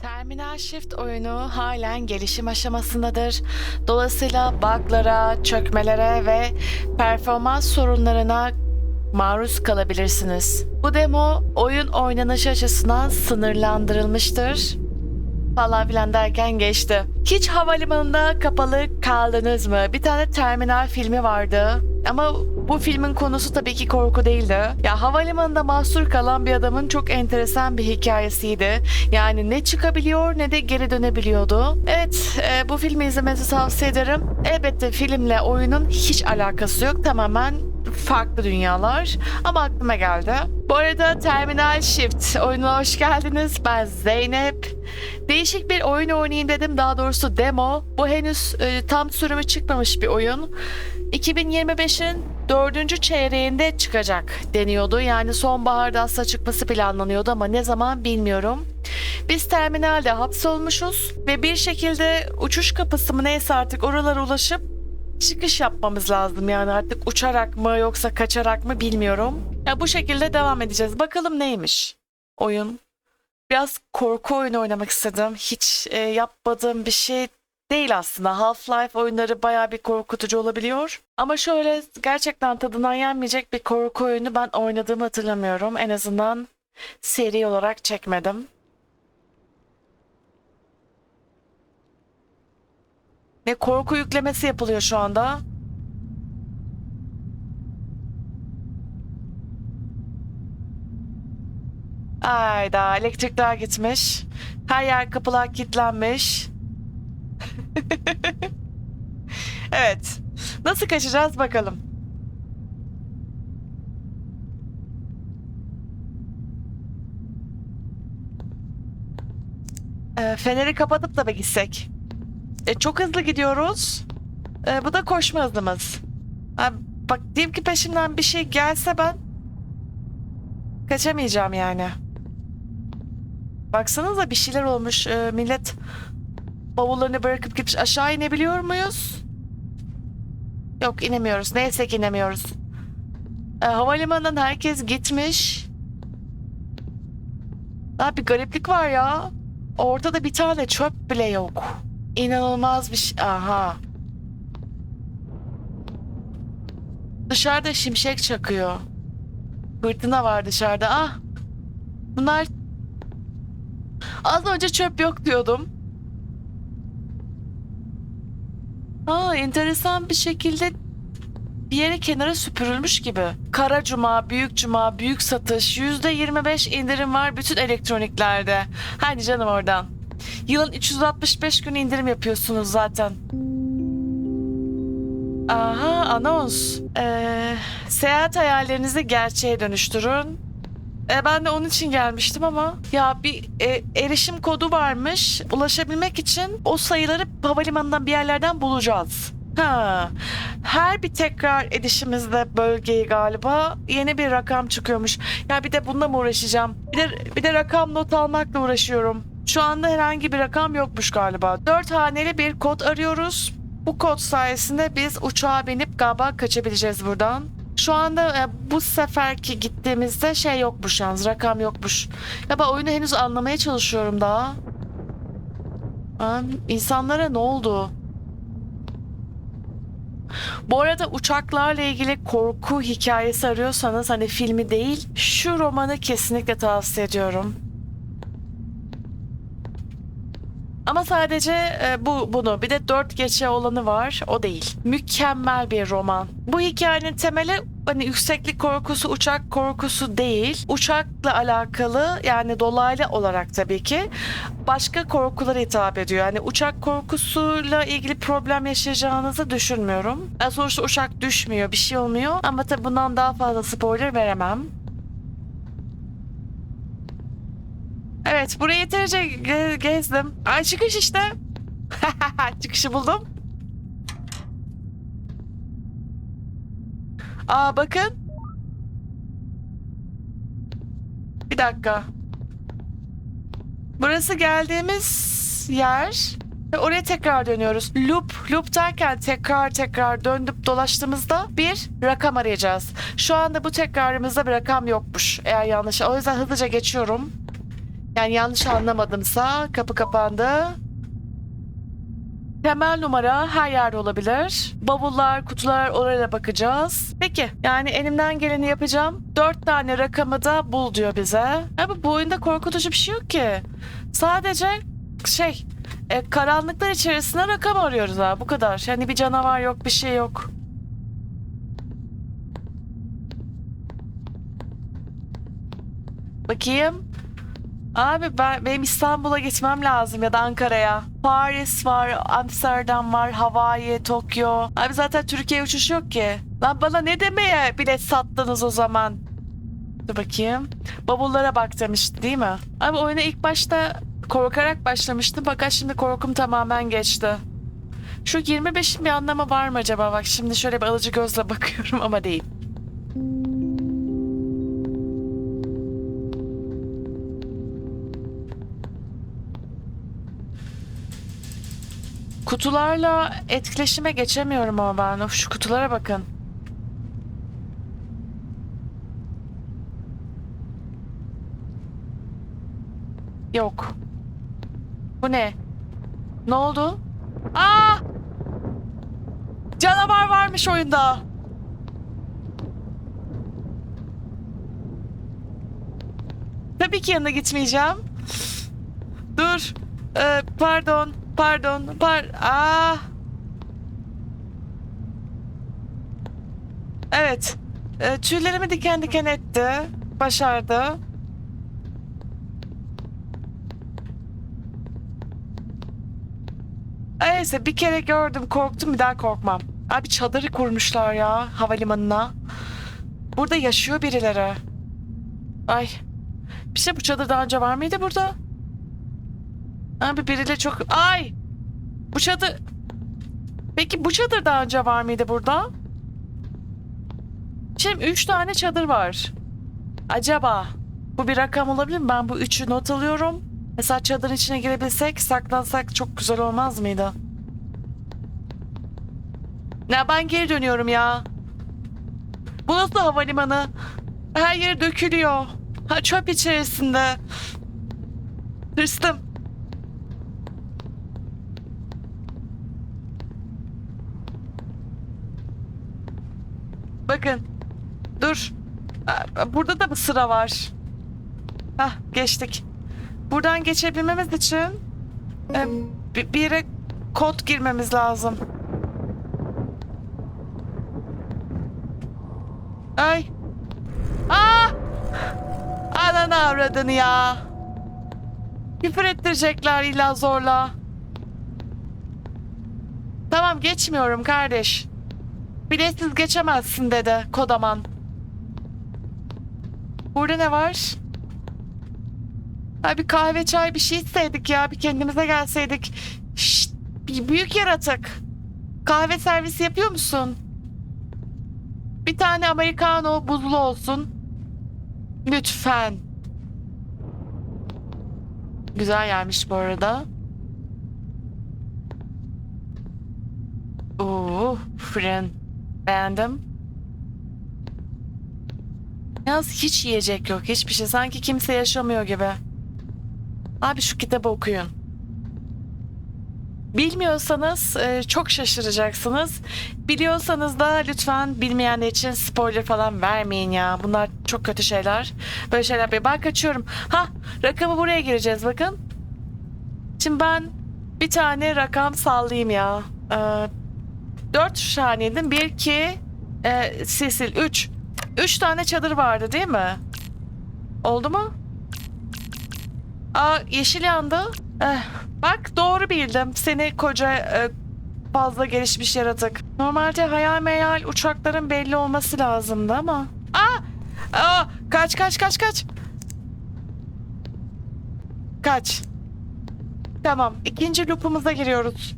Terminal Shift oyunu halen gelişim aşamasındadır. Dolayısıyla bug'lara, çökmelere ve performans sorunlarına maruz kalabilirsiniz. Bu demo oyun oynanış açısından sınırlandırılmıştır. Falan filan derken geçti. Hiç havalimanında kapalı kaldınız mı? Bir tane terminal filmi vardı. Ama bu filmin konusu tabii ki korku değildi. Ya havalimanında mahsur kalan bir adamın çok enteresan bir hikayesiydi. Yani ne çıkabiliyor ne de geri dönebiliyordu. Evet e, bu filmi izlemenizi tavsiye ederim. Elbette filmle oyunun hiç alakası yok. Tamamen farklı dünyalar. Ama aklıma geldi. Bu arada Terminal Shift oyununa hoş geldiniz. Ben Zeynep. Değişik bir oyun oynayayım dedim. Daha doğrusu demo. Bu henüz e, tam sürümü çıkmamış bir oyun. 2025'in dördüncü çeyreğinde çıkacak deniyordu. Yani sonbaharda aslında çıkması planlanıyordu ama ne zaman bilmiyorum. Biz terminalde hapsolmuşuz ve bir şekilde uçuş kapısı mı neyse artık oralara ulaşıp çıkış yapmamız lazım. Yani artık uçarak mı yoksa kaçarak mı bilmiyorum. Ya bu şekilde devam edeceğiz. Bakalım neymiş oyun. Biraz korku oyunu oynamak istedim. Hiç e, yapmadığım bir şey değil aslında. Half-Life oyunları bayağı bir korkutucu olabiliyor. Ama şöyle gerçekten tadından yenmeyecek bir korku oyunu ben oynadığımı hatırlamıyorum. En azından seri olarak çekmedim. Ve korku yüklemesi yapılıyor şu anda. Ayda elektrikler gitmiş. Her yer kapılar kilitlenmiş. evet. Nasıl kaçacağız bakalım. Ee, feneri kapatıp da gitsek? E, çok hızlı gidiyoruz. E, bu da koşma hızımız. Ha, bak diyeyim ki peşimden bir şey gelse ben kaçamayacağım yani. Baksanıza bir şeyler olmuş. E, millet bavullarını bırakıp gitmiş. Aşağı inebiliyor muyuz? Yok inemiyoruz. Neyse ki inemiyoruz. E, havalimanından herkes gitmiş. Daha bir gariplik var ya. Ortada bir tane çöp bile yok. İnanılmaz bir şey. Aha. Dışarıda şimşek çakıyor. Fırtına var dışarıda. Ah. Bunlar Az önce çöp yok diyordum. Aa, enteresan bir şekilde bir yere kenara süpürülmüş gibi. Kara Cuma, Büyük Cuma, Büyük Satış, %25 indirim var bütün elektroniklerde. Hadi canım oradan. Yılın 365 günü indirim yapıyorsunuz zaten. Aha anons. Ee, seyahat hayallerinizi gerçeğe dönüştürün. E, ben de onun için gelmiştim ama ya bir e, erişim kodu varmış. Ulaşabilmek için o sayıları havalimanından bir yerlerden bulacağız. Ha. Her bir tekrar edişimizde bölgeyi galiba yeni bir rakam çıkıyormuş. Ya bir de bununla mı uğraşacağım? Bir de bir de rakam not almakla uğraşıyorum. Şu anda herhangi bir rakam yokmuş galiba. Dört haneli bir kod arıyoruz. Bu kod sayesinde biz uçağa binip galiba kaçabileceğiz buradan. Şu anda e, bu seferki gittiğimizde şey yokmuş yalnız rakam yokmuş. Ya ben oyunu henüz anlamaya çalışıyorum daha. Ha, insanlara ne oldu? Bu arada uçaklarla ilgili korku hikayesi arıyorsanız hani filmi değil şu romanı kesinlikle tavsiye ediyorum. Ama sadece e, bu bunu bir de dört gece olanı var o değil. Mükemmel bir roman. Bu hikayenin temeli hani yükseklik korkusu, uçak korkusu değil. Uçakla alakalı yani dolaylı olarak tabii ki başka korkulara hitap ediyor. Yani uçak korkusuyla ilgili problem yaşayacağınızı düşünmüyorum. Yani sonuçta uçak düşmüyor, bir şey olmuyor. Ama tabii bundan daha fazla spoiler veremem. Evet burayı yeterince ge- gezdim. Ay çıkış işte. Çıkışı buldum. Aa bakın. Bir dakika. Burası geldiğimiz yer. Oraya tekrar dönüyoruz. Loop, loop derken tekrar tekrar döndüp dolaştığımızda bir rakam arayacağız. Şu anda bu tekrarımızda bir rakam yokmuş. Eğer yanlış. O yüzden hızlıca geçiyorum. Yani yanlış anlamadımsa kapı kapandı. Temel numara her yerde olabilir. Bavullar, kutular oraya bakacağız. Peki yani elimden geleni yapacağım. Dört tane rakamı da bul diyor bize. Abi bu oyunda korkutucu bir şey yok ki. Sadece şey e, karanlıklar içerisinde rakam arıyoruz ha bu kadar. Yani bir canavar yok bir şey yok. Bakayım. Abi ben, benim İstanbul'a gitmem lazım ya da Ankara'ya. Paris var, Amsterdam var, Hawaii, Tokyo. Abi zaten Türkiye uçuş yok ki. Lan bana ne demeye bilet sattınız o zaman? Dur bakayım. Bavullara bak demişti değil mi? Abi oyuna ilk başta korkarak başlamıştım fakat şimdi korkum tamamen geçti. Şu 25'in bir anlamı var mı acaba? Bak şimdi şöyle bir alıcı gözle bakıyorum ama değil. Kutularla etkileşime geçemiyorum ama ben. Of şu kutulara bakın. Yok. Bu ne? Ne oldu? Aa! Canavar varmış oyunda. Tabii ki yanına gitmeyeceğim. Dur. Ee, pardon. Pardon. Par Aa. Evet. Ee, tüylerimi diken diken etti. Başardı. Neyse bir kere gördüm korktum bir daha korkmam. Abi çadırı kurmuşlar ya havalimanına. Burada yaşıyor birileri. Ay. Bir şey bu çadır daha önce var mıydı burada? Abi biriyle çok... Ay! Bu çadır... Peki bu çadır daha önce var mıydı burada? Şimdi üç tane çadır var. Acaba bu bir rakam olabilir mi? Ben bu üçü not alıyorum. Mesela çadırın içine girebilsek, saklansak çok güzel olmaz mıydı? Ya ben geri dönüyorum ya. Bu nasıl havalimanı? Her yer dökülüyor. Ha, çöp içerisinde. Tırstım. Bakın. Dur. Burada da bir sıra var. Hah geçtik. Buradan geçebilmemiz için e, bir yere kod girmemiz lazım. Ay. Aa! Ananı avradını ya. Küfür ettirecekler illa zorla. Tamam geçmiyorum kardeş. Biletsiz geçemezsin dedi kodaman. Burada ne var? Ha bir kahve çay bir şey içseydik ya bir kendimize gelseydik. Şşt, bir büyük yaratık. Kahve servisi yapıyor musun? Bir tane americano buzlu olsun. Lütfen. Güzel yermiş bu arada. Oo, fırın. Beğendim. Yalnız hiç yiyecek yok. Hiçbir şey. Sanki kimse yaşamıyor gibi. Abi şu kitabı okuyun. Bilmiyorsanız e, çok şaşıracaksınız. Biliyorsanız da lütfen bilmeyenler için spoiler falan vermeyin ya. Bunlar çok kötü şeyler. Böyle şeyler yapıyor. Ben kaçıyorum. Ha rakamı buraya gireceğiz bakın. Şimdi ben bir tane rakam sallayayım ya. Ee, 4 saniyedin. 1, 2, e, Sisil 3. 3 tane çadır vardı değil mi? Oldu mu? Aa yeşil yandı. Eh, bak doğru bildim. Seni koca e, fazla gelişmiş yaratık. Normalde hayal meyal uçakların belli olması lazımdı ama. Aa! Aa! Kaç kaç kaç kaç. Kaç. Tamam. ikinci loop'umuza giriyoruz.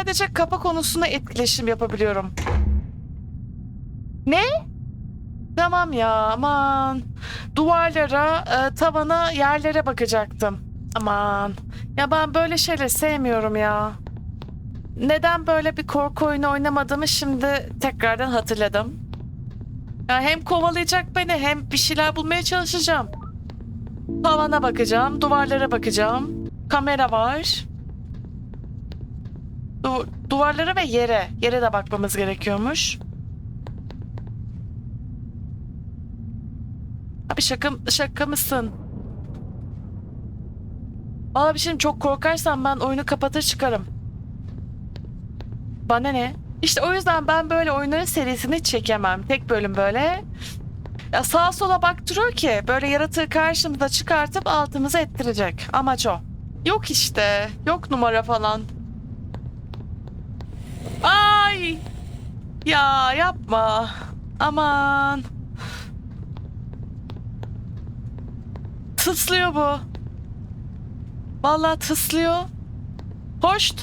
Sadece kapı konusunda etkileşim yapabiliyorum. Ne? Tamam ya aman. Duvarlara, e, tavana, yerlere bakacaktım. Aman. Ya ben böyle şeyleri sevmiyorum ya. Neden böyle bir korku oyunu oynamadığımı şimdi tekrardan hatırladım. Ya hem kovalayacak beni hem bir şeyler bulmaya çalışacağım. Tavana bakacağım, duvarlara bakacağım. Kamera var. Du- duvarlara ve yere. Yere de bakmamız gerekiyormuş. Abi şaka, şaka mısın? Valla şey çok korkarsam ben oyunu kapatır çıkarım. Bana ne? İşte o yüzden ben böyle oyunların serisini çekemem. Tek bölüm böyle. Ya sağa sola baktırıyor ki böyle yaratığı karşımıza çıkartıp altımıza ettirecek. Amaç o. Yok işte. Yok numara falan. Ay! Ya yapma. Aman. Tıslıyor bu. Vallahi tıslıyor. Hoşt.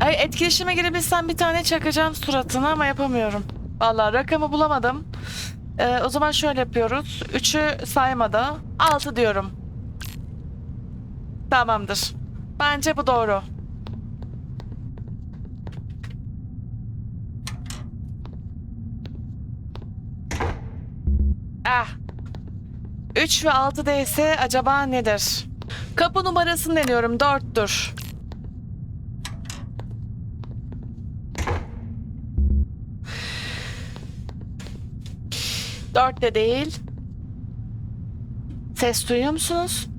Ay etkileşime girebilsem bir tane çakacağım suratına ama yapamıyorum. Vallahi rakamı bulamadım. Ee, o zaman şöyle yapıyoruz. Üçü saymada. Altı diyorum. Tamamdır. Bence bu doğru. Ah. 3 ve 6 değilse acaba nedir? Kapı numarasını deniyorum. 4'tür. Dört de değil. Ses duyuyor musunuz?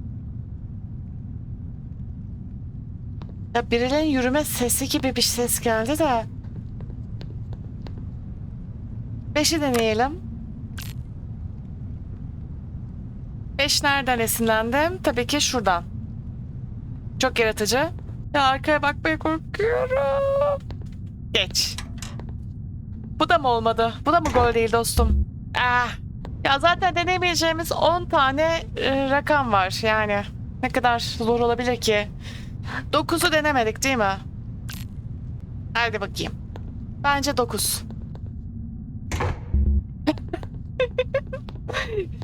Ya birilerinin yürüme sesi gibi bir ses geldi de. Beşi deneyelim. Beş nereden esinlendim? Tabii ki şuradan. Çok yaratıcı. Ya arkaya bakmaya korkuyorum. Geç. Bu da mı olmadı? Bu da mı gol değil dostum? Ah. Ya zaten denemeyeceğimiz 10 tane e, rakam var yani. Ne kadar zor olabilir ki? 9'u denemedik değil mi? Hadi bakayım. Bence 9.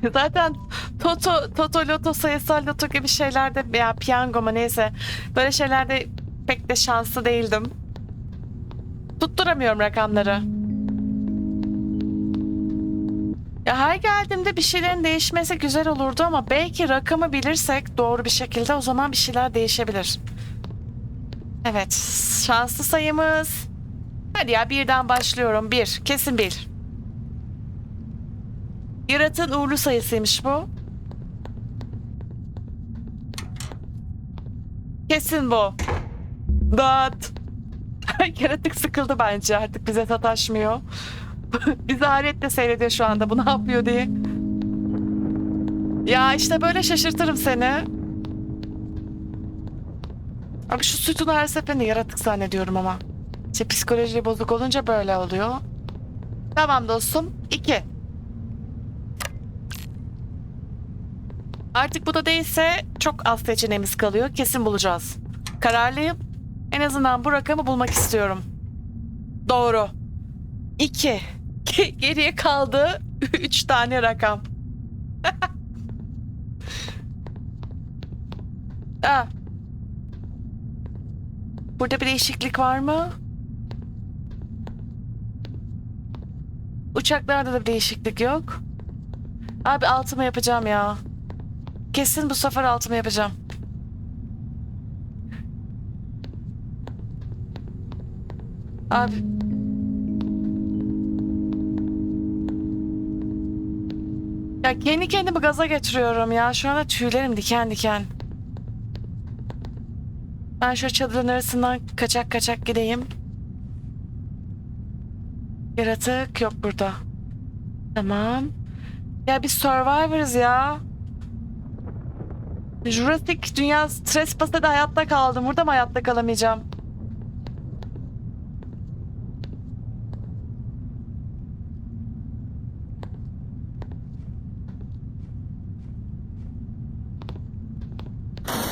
Zaten Toto, Toto Loto sayısal loto gibi şeylerde veya piyango mu neyse böyle şeylerde pek de şanslı değildim. Tutturamıyorum rakamları. Ya her geldiğimde bir şeylerin değişmesi güzel olurdu ama belki rakamı bilirsek doğru bir şekilde o zaman bir şeyler değişebilir. Evet, şanslı sayımız. Hadi ya birden başlıyorum. Bir, kesin bir. Yaratığın uğurlu sayısıymış bu. Kesin bu. Dört. Yaratık sıkıldı bence artık bize sataşmıyor. Bizi hayretle seyrediyor şu anda bu ne yapıyor diye. Ya işte böyle şaşırtırım seni. Abi şu sütunu her seferinde yaratık zannediyorum ama. İşte psikoloji bozuk olunca böyle oluyor. Tamam dostum. İki. Artık bu da değilse çok az seçeneğimiz kalıyor. Kesin bulacağız. Kararlıyım. En azından bu rakamı bulmak istiyorum. Doğru. İki. Geriye kaldı üç tane rakam. Aa. Burada bir değişiklik var mı? Uçaklarda da bir değişiklik yok. Abi altımı yapacağım ya. Kesin bu sefer altımı yapacağım. Abi. Ya kendi kendimi gaza getiriyorum ya. Şu anda tüylerim diken diken. Ben şu çadırın arasından kaçak kaçak gideyim. Yaratık yok burada. Tamam. Ya biz Survivor'ız ya. Jurassic Dünya Trespass'ta da hayatta kaldım. Burada mı hayatta kalamayacağım?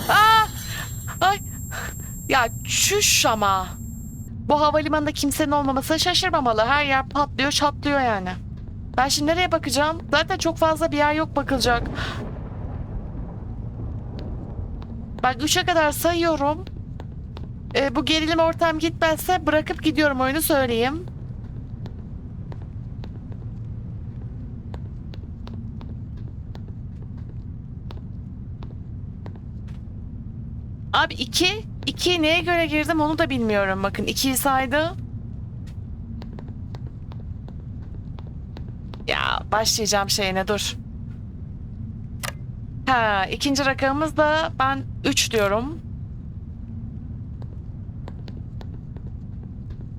Aa! Ay! Ya çüş ama. Bu havalimanında kimsenin olmaması şaşırmamalı. Her yer patlıyor, çatlıyor yani. Ben şimdi nereye bakacağım? Zaten çok fazla bir yer yok bakılacak. Bak 3'e kadar sayıyorum. Ee, bu gerilim ortam gitmezse bırakıp gidiyorum oyunu söyleyeyim. Abi 2. 2 neye göre girdim onu da bilmiyorum. Bakın 2'yi saydı. Ya başlayacağım şeyine dur. Ha ikinci rakamımız da ben 3 diyorum.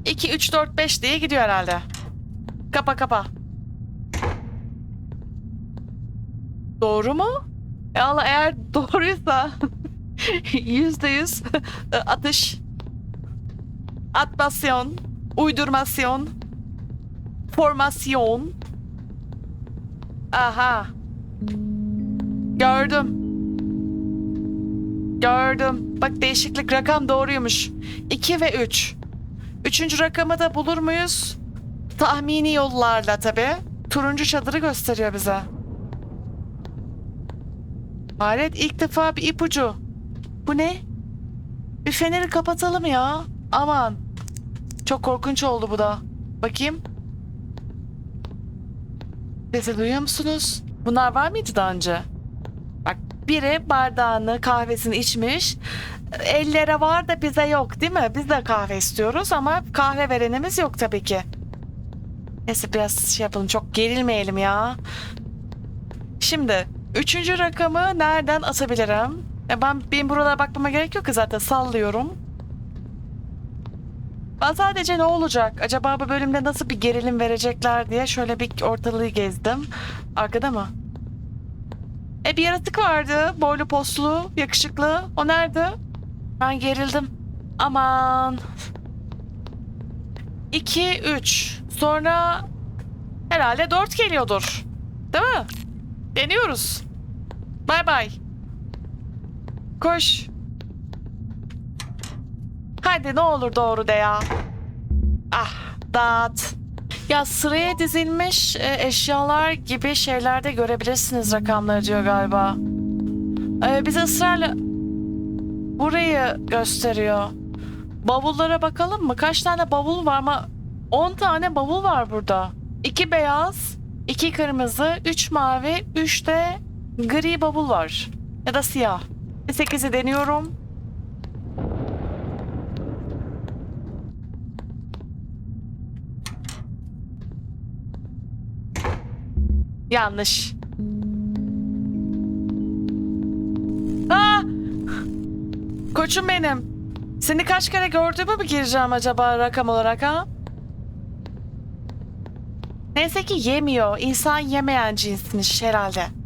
2, 3, 4, 5 diye gidiyor herhalde. Kapa kapa. Doğru mu? E Allah eğer doğruysa yüzde yüz atış, atmasyon, uydurmasyon, formasyon. Aha. Gördüm. Gördüm. Bak değişiklik rakam doğruymuş. 2 ve 3. Üçüncü rakamı da bulur muyuz? Tahmini yollarla tabii. Turuncu çadırı gösteriyor bize. Hayret ilk defa bir ipucu. Bu ne? Bir feneri kapatalım ya. Aman. Çok korkunç oldu bu da. Bakayım. Sesi duyuyor musunuz? Bunlar var mıydı daha önce? Bak biri bardağını kahvesini içmiş. Ellere var da bize yok değil mi? Biz de kahve istiyoruz ama kahve verenimiz yok tabii ki. Neyse biraz şey yapalım çok gerilmeyelim ya. Şimdi üçüncü rakamı nereden atabilirim? Ya ben benim buralara bakmama gerek yok ki zaten sallıyorum. Ben sadece ne olacak? Acaba bu bölümde nasıl bir gerilim verecekler diye şöyle bir ortalığı gezdim. Arkada mı? E bir yaratık vardı. Boylu postlu, yakışıklı. O nerede? Ben gerildim. Aman. 2, 3. Sonra herhalde 4 geliyordur. Değil mi? Deniyoruz. Bay bay. Koş. Hadi ne olur doğru de ya. Ah dağıt. Ya sıraya dizilmiş e, eşyalar gibi şeylerde görebilirsiniz rakamları diyor galiba. E, bize ısrarla burayı gösteriyor. Bavullara bakalım mı? Kaç tane bavul var mı? 10 tane bavul var burada. 2 beyaz, 2 kırmızı, 3 mavi, 3 de gri bavul var. Ya da siyah. 8'i deniyorum. Yanlış. Aa! Koçum benim. Seni kaç kere gördüğümü mü gireceğim acaba rakam olarak ha? Neyse ki yemiyor. İnsan yemeyen cinsmiş herhalde.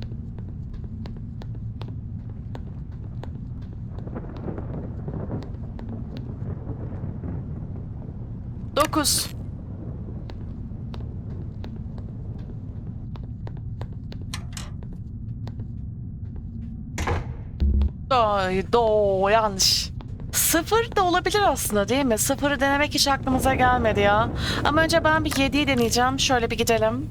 Dokuz. Ay, do yanlış. Sıfır da olabilir aslında değil mi? Sıfırı denemek hiç aklımıza gelmedi ya. Ama önce ben bir yediği deneyeceğim. Şöyle bir gidelim.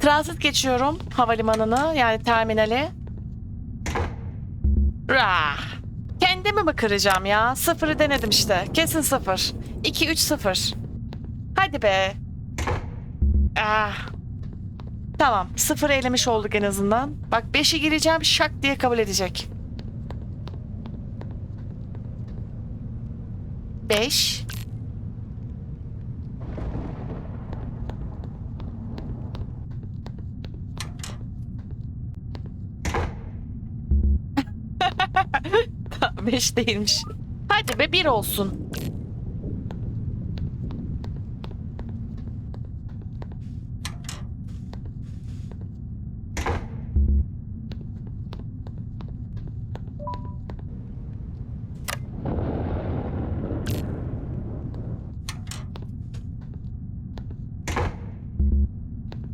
Transit geçiyorum havalimanını yani terminali. Rah. Kendimi mi kıracağım ya? Sıfırı denedim işte. Kesin sıfır. 2 3 0. Hadi be. Ah. Tamam. Sıfır elemiş olduk en azından. Bak 5'i gireceğim şak diye kabul edecek. 5 5 değilmiş. Hadi be bir olsun.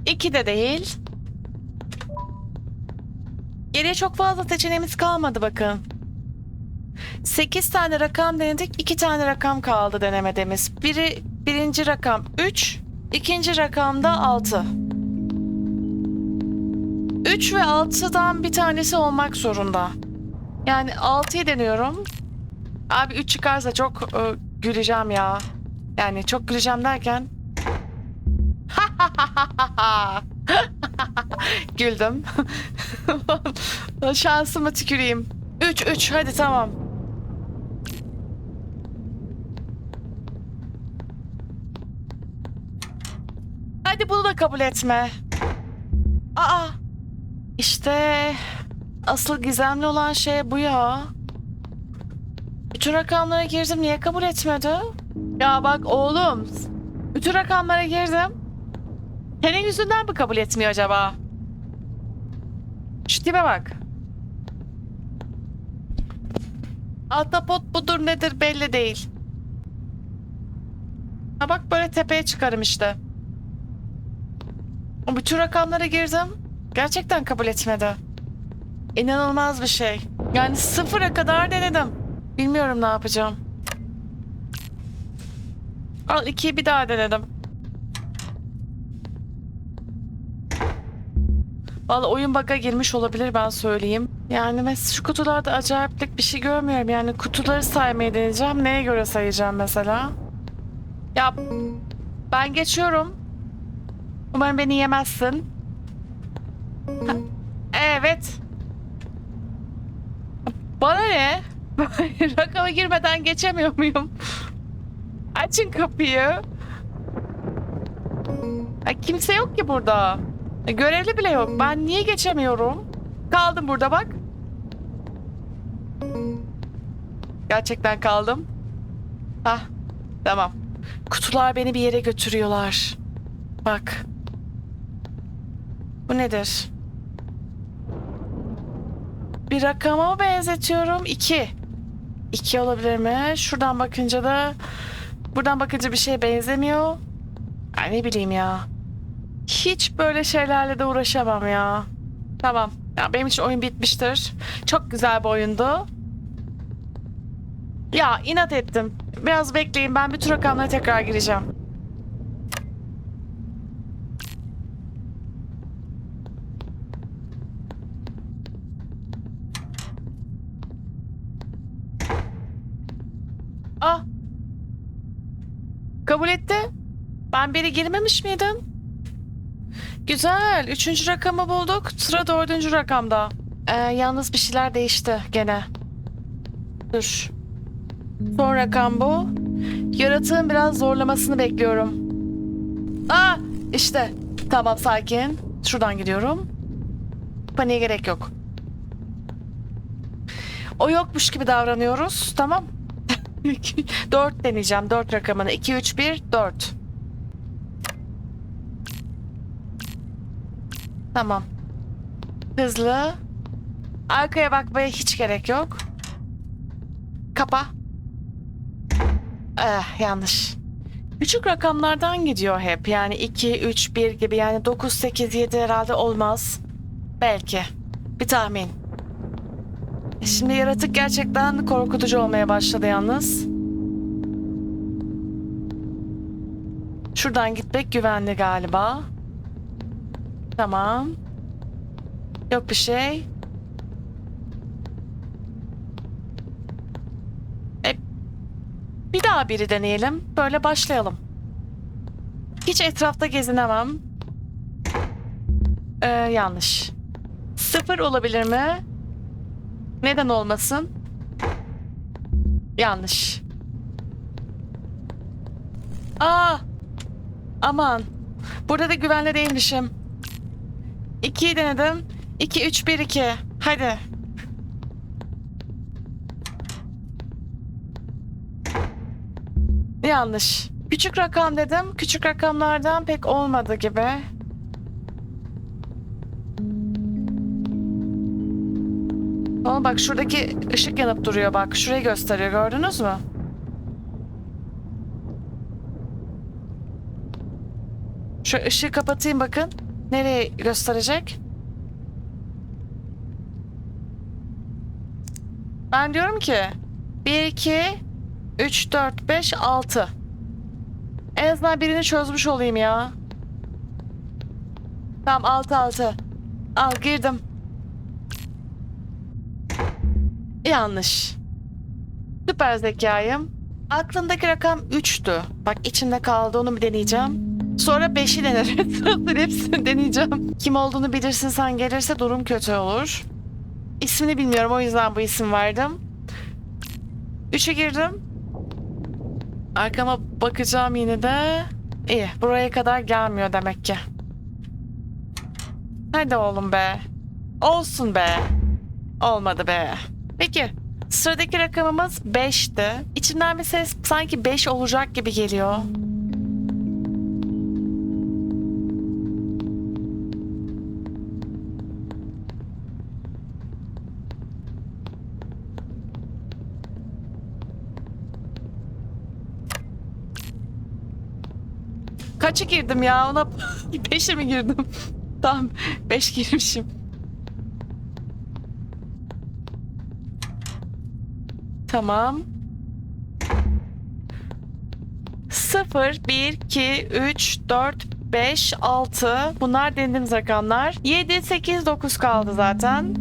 İki de değil. Geriye çok fazla seçeneğimiz kalmadı bakın. 8 tane rakam denedik. 2 tane rakam kaldı denemediğimiz. Biri birinci rakam 3, ikinci rakam da 6. 3 ve 6'dan bir tanesi olmak zorunda. Yani 6'yı deniyorum. Abi 3 çıkarsa çok e, güleceğim ya. Yani çok güleceğim derken Güldüm. Şansıma tüküreyim. 3 3 hadi tamam. Hadi bunu da kabul etme. Aa. İşte asıl gizemli olan şey bu ya. Bütün rakamlara girdim niye kabul etmedi? Ya bak oğlum. Bütün rakamlara girdim. Senin yüzünden mi kabul etmiyor acaba? Şu tipe bak. Ahtapot budur nedir belli değil. Ha bak böyle tepeye çıkarım işte. Bütün rakamlara girdim. Gerçekten kabul etmedi. İnanılmaz bir şey. Yani sıfıra kadar denedim. Bilmiyorum ne yapacağım. Al ikiyi bir daha denedim. Vallahi oyun bug'a girmiş olabilir ben söyleyeyim. Yani mesela şu kutularda acayiplik bir şey görmüyorum. Yani kutuları saymayı deneyeceğim. Neye göre sayacağım mesela? Ya ben geçiyorum. Umarım beni yemezsin. Ha, evet. Bana ne? Rakama girmeden geçemiyor muyum? Açın kapıyı. Ay, kimse yok ki burada. E, Görevli bile yok. Ben niye geçemiyorum? Kaldım burada bak. Gerçekten kaldım. Hah, tamam. Kutular beni bir yere götürüyorlar. Bak. Bu nedir? Bir rakama benzetiyorum? İki. İki olabilir mi? Şuradan bakınca da... Buradan bakınca bir şeye benzemiyor. Ay ne bileyim ya. Hiç böyle şeylerle de uğraşamam ya. Tamam. Ya benim için oyun bitmiştir. Çok güzel bir oyundu. Ya inat ettim. Biraz bekleyin ben bütün rakamlara tekrar gireceğim. Ah. Kabul etti. Ben biri girmemiş miydim? Güzel. Üçüncü rakamı bulduk. Sıra dördüncü rakamda. Ee, yalnız bir şeyler değişti gene. Dur. Son rakam bu. Yaratığın biraz zorlamasını bekliyorum. Aa işte. Tamam sakin. Şuradan gidiyorum. Paniğe gerek yok. O yokmuş gibi davranıyoruz. Tamam. 4 deneyeceğim. 4 rakamını. 2, 3, 1, 4. Tamam. Hızlı. Arkaya bakmaya hiç gerek yok. Kapa. Eh, yanlış. Küçük rakamlardan gidiyor hep. Yani 2, 3, 1 gibi. Yani 9, 8, 7 herhalde olmaz. Belki. Bir tahmin. Şimdi yaratık gerçekten korkutucu olmaya başladı yalnız. Şuradan gitmek güvenli galiba. Tamam. Yok bir şey. E, bir daha biri deneyelim. Böyle başlayalım. Hiç etrafta gezinemem. Ee, yanlış. Sıfır olabilir mi? Neden olmasın? Yanlış. Aa! Aman. Burada da güvenli değilmişim. 2'yi denedim. 2, 3, 1, 2. Hadi. Yanlış. Küçük rakam dedim. Küçük rakamlardan pek olmadı gibi. Ama bak şuradaki ışık yanıp duruyor bak. Şurayı gösteriyor gördünüz mü? Şu ışığı kapatayım bakın. Nereye gösterecek? Ben diyorum ki 1, 2, 3, 4, 5, 6. En azından birini çözmüş olayım ya. Tamam 6, 6. Al girdim. Yanlış. Süper zekayım. Aklımdaki rakam 3'tü. Bak içimde kaldı onu bir deneyeceğim. Sonra 5'i deneriz. Hepsini deneyeceğim. Kim olduğunu bilirsin sen gelirse durum kötü olur. ismini bilmiyorum o yüzden bu isim verdim. 3'e girdim. Arkama bakacağım yine de. İyi buraya kadar gelmiyor demek ki. Hadi oğlum be. Olsun be. Olmadı be. Peki. Sıradaki rakamımız 5'ti. İçimden bir ses sanki 5 olacak gibi geliyor. Kaça girdim ya ona? 5'e mi girdim? Tamam 5 girmişim. Tamam. 0, 1, 2, 3, 4, 5, 6. Bunlar denediğimiz rakamlar. 7, 8, 9 kaldı zaten.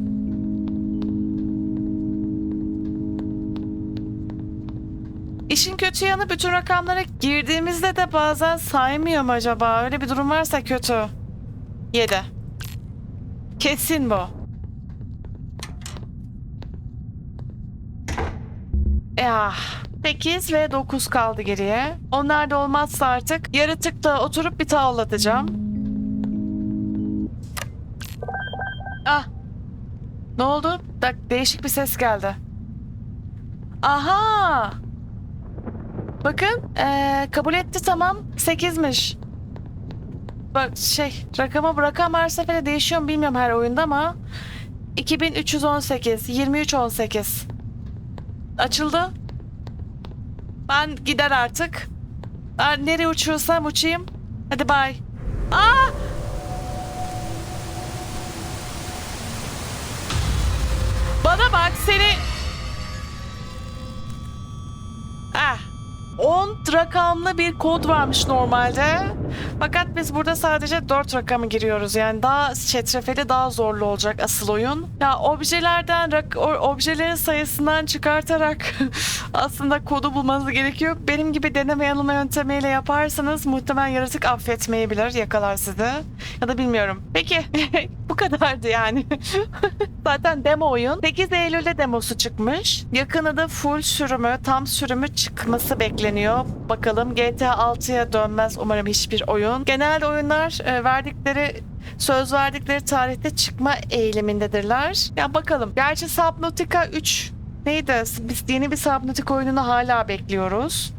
İşin kötü yanı bütün rakamlara girdiğimizde de bazen saymıyor mu acaba? Öyle bir durum varsa kötü. 7. Kesin bu. Ya 8 ve 9 kaldı geriye. Onlar da olmazsa artık yaratıkla oturup bir tavlatacağım. Ah. Ne oldu? Bak değişik bir ses geldi. Aha. Bakın eee, kabul etti tamam. 8'miş. Bak şey rakama rakam her sefere değişiyor mu bilmiyorum her oyunda ama 2318 2318 açıldı. Ben gider artık. Ben nereye uçuyorsam uçayım. Hadi bay. Aa! Bana bak seni. 10 rakamlı bir kod varmış normalde. Fakat biz burada sadece 4 rakamı giriyoruz. Yani daha çetrefili daha zorlu olacak asıl oyun. Ya objelerden, objelerin sayısından çıkartarak aslında kodu bulmanız gerekiyor. Benim gibi deneme yanılma yöntemiyle yaparsanız muhtemelen yaratık affetmeyebilir, yakalar sizi. Ya da bilmiyorum. Peki bu kadardı yani. Zaten demo oyun. 8 Eylül'de demosu çıkmış. Yakında da full sürümü, tam sürümü çıkması bekleniyor. Bakalım GTA 6'ya dönmez umarım hiçbir oyun. Genelde oyunlar e, verdikleri söz verdikleri tarihte çıkma eğilimindedirler. Ya bakalım. Gerçi Subnautica 3 neydi? Biz yeni bir Subnautica oyununu hala bekliyoruz.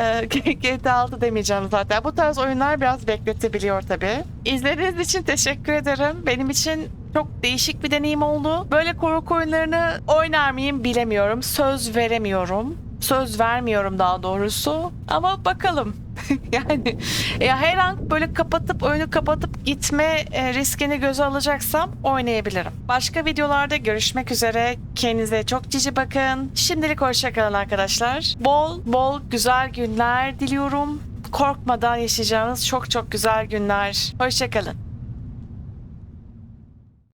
Ee, GTA 6 demeyeceğim zaten. Bu tarz oyunlar biraz bekletebiliyor tabii. İzlediğiniz için teşekkür ederim. Benim için çok değişik bir deneyim oldu. Böyle korku oyunlarını oynar mıyım bilemiyorum. Söz veremiyorum. Söz vermiyorum daha doğrusu. Ama bakalım. yani ya her an böyle kapatıp oyunu kapatıp gitme e, riskini göze alacaksam oynayabilirim. Başka videolarda görüşmek üzere. Kendinize çok cici bakın. Şimdilik hoşçakalın arkadaşlar. Bol bol güzel günler diliyorum. Korkmadan yaşayacağınız çok çok güzel günler. Hoşçakalın.